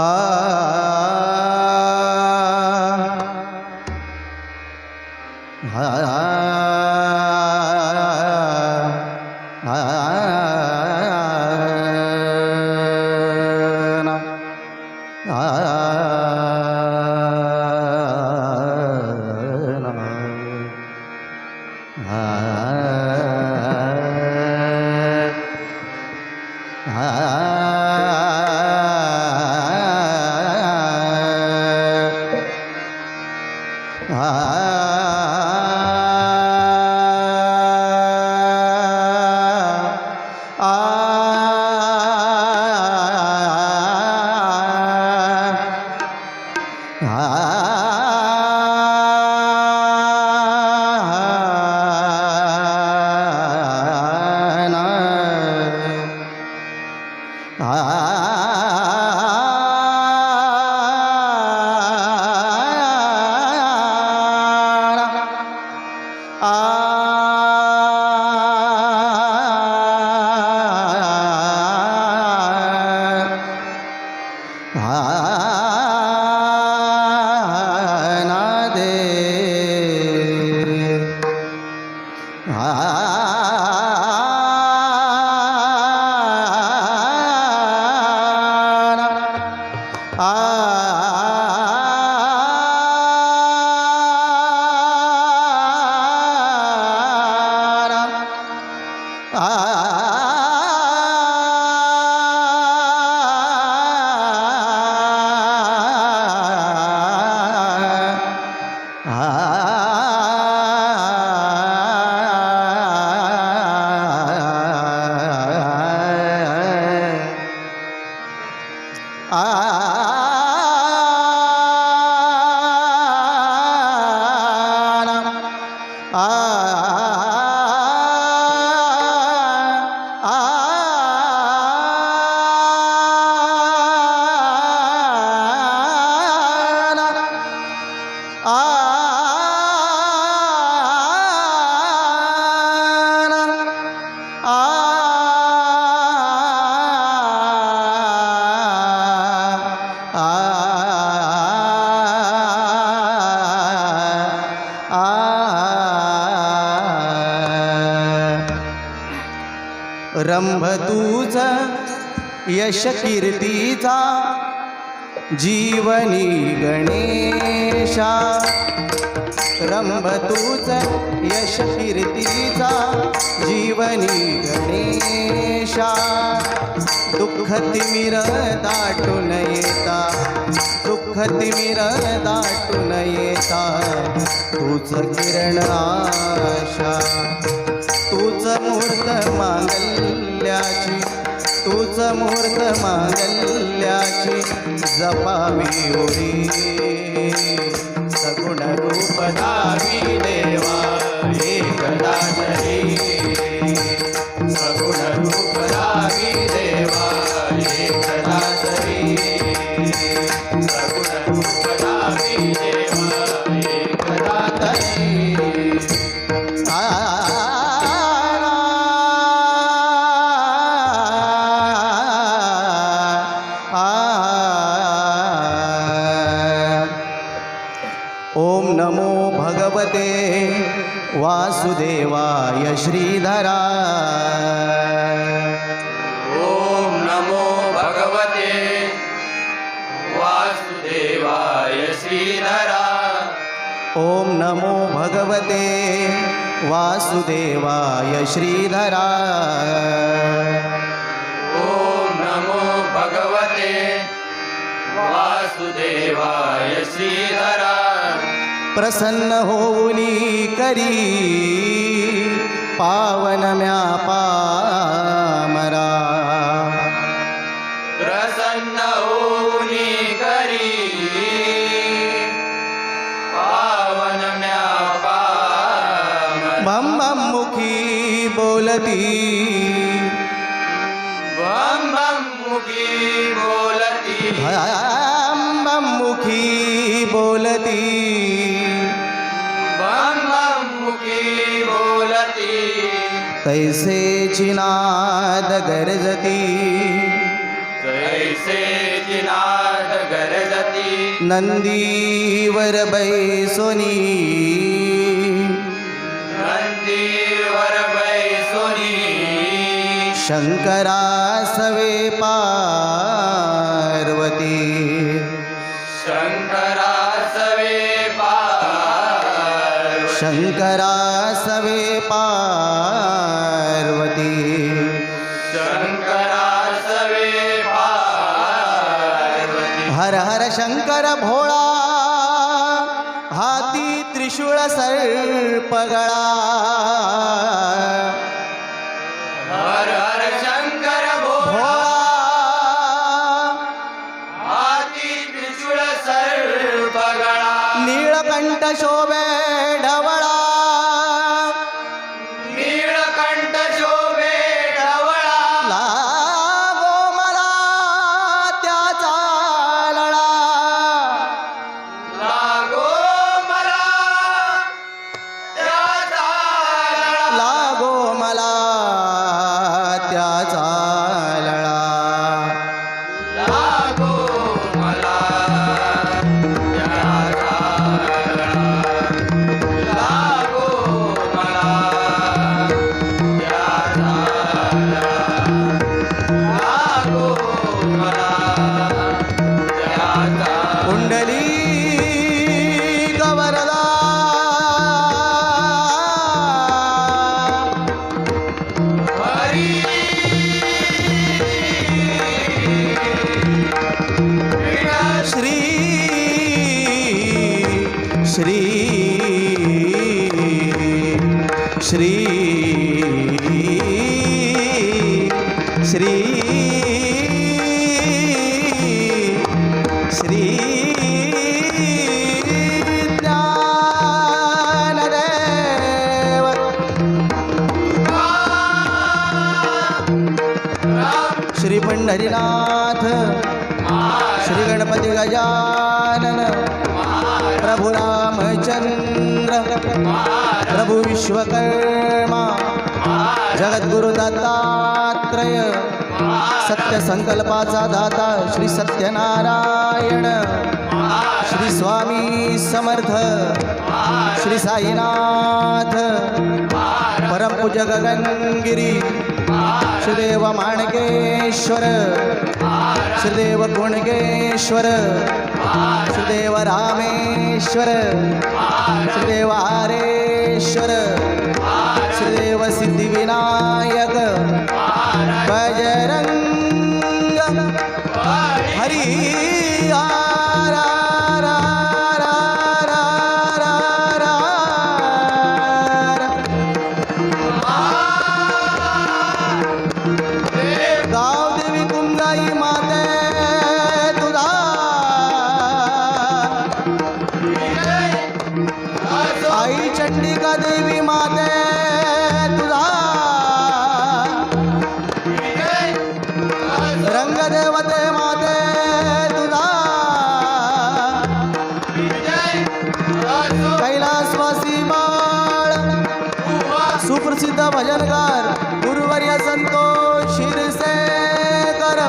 ah. Ah. ಆ रंभ तूच यश कीर्तीचा जीवनी गणेशा. रंभ तूच यश कीर्तीचा जीवनी गणेशा. दुःख तिमिर दाटून येता दुःख तिमिर दाटून येता. तूच किरण आशा. मुहूर्त मूर्त मांगल्याची जपावी ओरी सगुण रूप दावी देवा एकदा तरी सगुण रूप भगवते वासुदेवाय श्रीधरा ॐ नमो भगवते. वासुदेवाय श्रीधरा ओम नमो भगवते. वासुदेवाय श्रीधरा ॐ नमो भगवते. वासुदेवाय श्रीधरा प्रसन्न होऊनी करी. पावन म्या पामरा. प्रसन्न होऊनी करी. पावन म्या बम बम मुखी बोलती. बम बम मुखी बोलती. बम बम मुखी बोलती. तैसे चिनाद गरजती। जैसे जिनाद पार्वती नंदीवर बैसोनी नंदीवर बैसोनी शंकरा सवे पार्वती। शंकरा सवे पार्वती। शंकरा पार्वती। शंकरा सवे पार्वती। हर हर शंकर भोळा हाती त्रिशूळ सर्पगळा। हर हर शंकर भोळा। हाती त्रिशूळ सर्पगळा। नीळकंठ शोभे ढवळा श्री श्री श्री श्री ज्ञानदेव श्री पंढरीनाथ श्री गणपती गजानन प्रभु रामचंद्र प्रभु विश्वकर्मा जगद्गुरु दत्तात्रय सत्य संकल्पाचा दाता श्री सत्यनारायण श्री स्वामी समर्थ श्री साईनाथ परमपूज्य गगनगिरी श्रीदेव माणकेश्वर. श्रीदेव गुणगेश्वर श्रीदेव रामेश्वर. श्रीदेव आरेश्वर. श्रीदेव सिद्धिविनायक. बजरंग हरी सुप्रसिद्ध भजनकार गुरुवर्य संतोष शिरसेकर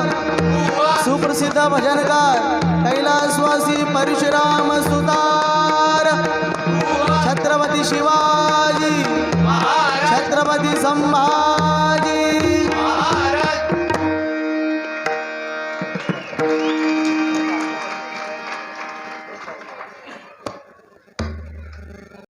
सुप्रसिद्ध भजनकार कैलासवासी परशुराम सुतार. छत्रपती शिवा